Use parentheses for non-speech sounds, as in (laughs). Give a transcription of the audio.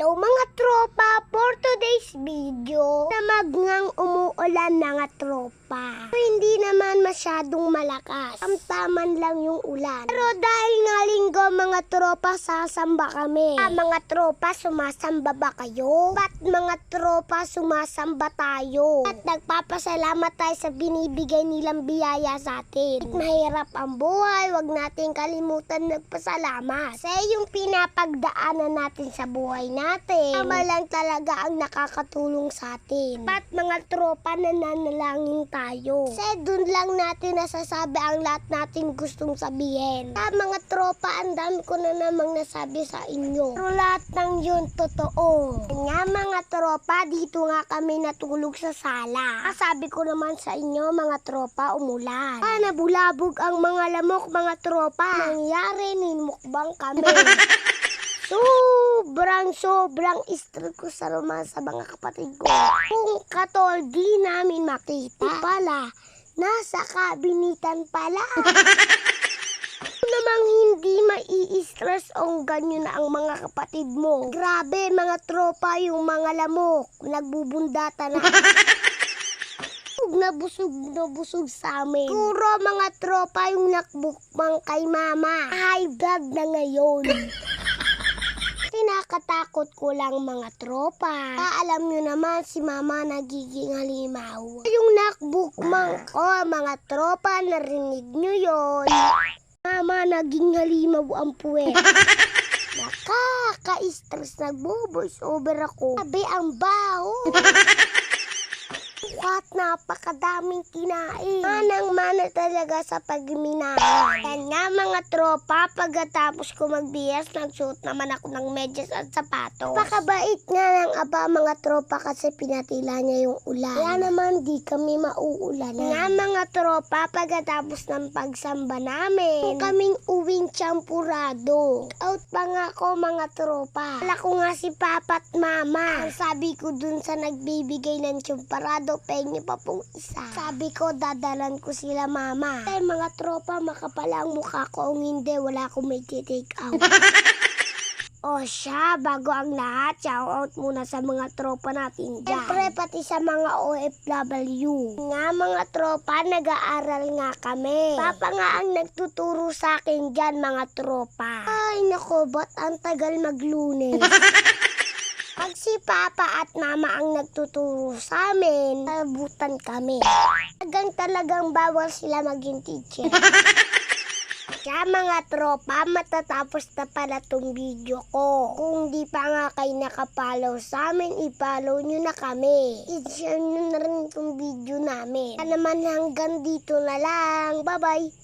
Hello mga tropa! For today's video, namagng umuulan mga tropa. Hindi naman masyadong malakas. Tamtaman lang yung ulan. Pero dahil nga linggo tropa, sasamba kami. Ah, mga tropa, sumasamba ba kayo? Ba't mga tropa, sumasamba tayo? At nagpapasalamat tayo sa binibigay nilang biyaya sa atin. Kahit mahirap ang buhay, wag natin kalimutan magpasalamat. Kasi yung pinapagdaanan natin sa buhay natin, tama lang talaga ang nakakatulong sa atin. Ba't mga tropa nananalangin tayo? Kasi dun lang natin nasasabi ang lahat natin gustong sabihin. Sa mga tropa, ang dami ko na namang nasabi sa inyo. Pero lahat ng yun totoo. Nga mga tropa, dito nga kami natulog sa sala. Sabi ko naman sa inyo mga tropa, umulan. Ah, nabulabog ang mga lamok mga tropa. Nangyari, ninmukbang kami. (laughs) Sobrang sobrang stress ko sa romance sa mga kapatid ko. Kung katol di namin makita pala, nasa kabinitan pala. (laughs) Namang hindi mai-stress o ganyan na ang mga kapatid mo. Grabe mga tropa yung mga lamok, nagbubundata na. Busog na busog na busog sa amin. Puro mga tropa yung nakbukbang kay mama. High blood na ngayon. Kinakatakot ko lang mga tropa. Ah, alam nyo naman si mama nagiging halimaw. Yung nakbukmang ko mga tropa, narinig nyo yon. Mama naging halimaw ang puwet. (laughs) Nakaka-stress nagbo-voice over ako. Sabi ang baho. (laughs) What napakadaming kinain. Manang mana talaga sa pagminahan. Yan nga mga tropa, pagkatapos ko magbiyas, nagsuot naman ako ng medyas at sapatos. Pakabait nga ng aba mga tropa kasi pinatila niya yung ulan. Kaya naman di kami mauulan. Nga mga tropa, pagkatapos ng pagsamba namin, kaming uwing champurado. Out pa nga ako mga tropa. Wala ko nga si papa at mama. Ang sabi ko dun sa nagbibigay ng champurado, pengi pa pong isa. Sabi ko, dadalan ko sila mama. Ay mga tropa, makapala ang mukha ko. Kung hindi, wala akong may take out. (laughs) O siya, bago ang lahat, shout out muna sa mga tropa natin dyan. Siyempre, pati sa mga OFW. Nga mga tropa, nag-aaral nga kami. Papa nga ang nagtuturo sa akin dyan, mga tropa. Ay, nako, ba't ang tagal maglunes? (laughs) Pag si Papa at Mama ang nagtuturo sa amin, nabutan kami. Talagang talagang bawal sila maging teacher. (laughs) Kaya mga tropa, matatapos na pala tong video ko. Kung di pa nga kayo nakapollow sa amin, i-follow nyo na kami. I-share nyo na rin itong video namin. Kaya naman hanggang dito na lang. Bye-bye!